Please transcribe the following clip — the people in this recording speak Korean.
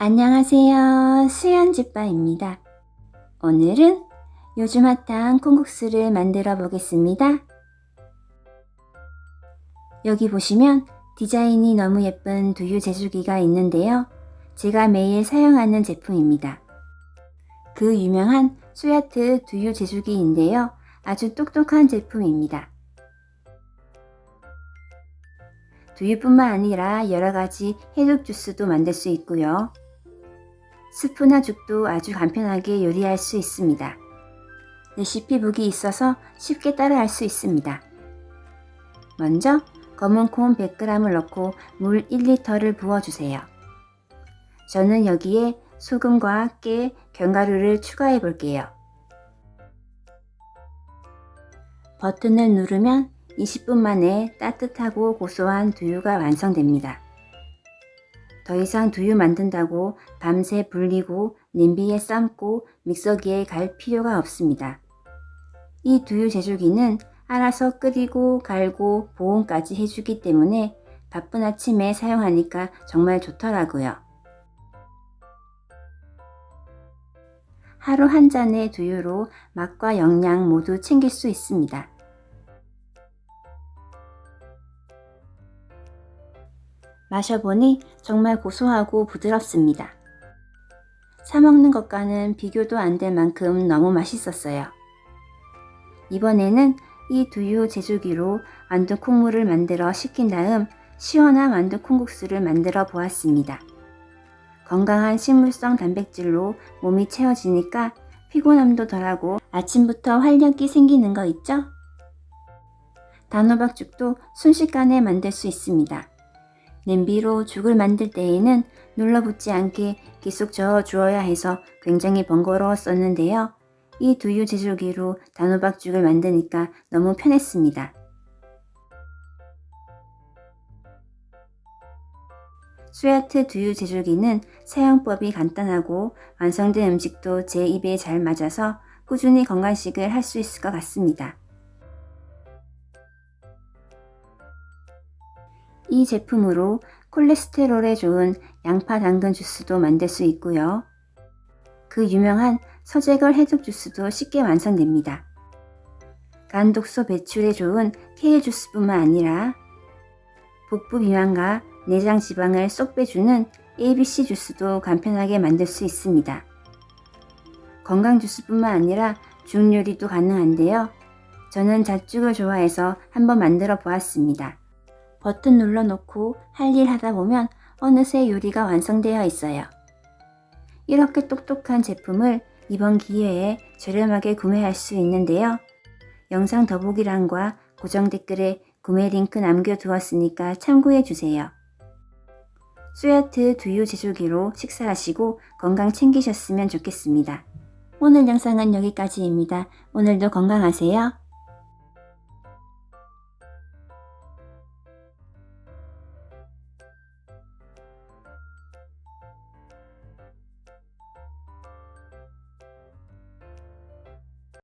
안녕하세요. 수연집바입니다. 오늘은 요즘 핫한 콩국수를 만들어 보겠습니다. 여기 보시면 디자인이 너무 예쁜 두유 제조기가 있는데요. 제가 매일 사용하는 제품입니다. 그 유명한 소야트 두유 제조기인데요. 아주 똑똑한 제품입니다. 두유뿐만 아니라 여러 가지 해독 주스도 만들 수 있고요. 스프나 죽도 아주 간편하게 요리할 수 있습니다. 레시피 북이 있어서 쉽게 따라할 수 있습니다. 먼저 검은 콩 100g을 넣고 물 1리터를 부어주세요. 저는 여기에 소금과 깨, 견과류를 추가해 볼게요. 버튼을 누르면 20분 만에 따뜻하고 고소한 두유가 완성됩니다. 더 이상 두유 만든다고 밤새 불리고 냄비에 삶고 믹서기에 갈 필요가 없습니다. 이 두유 제조기는 알아서 끓이고 갈고 보온까지 해주기 때문에 바쁜 아침에 사용하니까 정말 좋더라고요. 하루 한 잔의 두유로 맛과 영양 모두 챙길 수 있습니다. 마셔보니 정말 고소하고 부드럽습니다. 사먹는 것과는 비교도 안 될 만큼 너무 맛있었어요. 이번에는 이 두유 제조기로 완두 콩물을 만들어 식힌 다음 시원한 완두 콩국수를 만들어 보았습니다. 건강한 식물성 단백질로 몸이 채워지니까 피곤함도 덜하고 아침부터 활력이 생기는 거 있죠? 단호박죽도 순식간에 만들 수 있습니다. 냄비로 죽을 만들 때에는 눌러붙지 않게 계속 저어 주어야 해서 굉장히 번거로웠었는데요. 이 두유 제조기로 단호박죽을 만드니까 너무 편했습니다. 스웨트 두유 제조기는 사용법이 간단하고 완성된 음식도 제 입에 잘 맞아서 꾸준히 건강식을 할 수 있을 것 같습니다. 이 제품으로 콜레스테롤에 좋은 양파 당근 주스도 만들 수 있고요. 그 유명한 서재걸 해독 주스도 쉽게 완성됩니다. 간 독소 배출에 좋은 케일 주스뿐만 아니라 복부 비만과 내장 지방을 쏙 빼주는 ABC 주스도 간편하게 만들 수 있습니다. 건강 주스뿐만 아니라 죽 요리도 가능한데요. 저는 잣죽을 좋아해서 한번 만들어 보았습니다. 버튼 눌러놓고 할 일 하다 보면 어느새 요리가 완성되어 있어요. 이렇게 똑똑한 제품을 이번 기회에 저렴하게 구매할 수 있는데요. 영상 더보기란과 고정 댓글에 구매 링크 남겨두었으니까 참고해 주세요. 스웨트 두유 제조기로 식사하시고 건강 챙기셨으면 좋겠습니다. 오늘 영상은 여기까지입니다. 오늘도 건강하세요.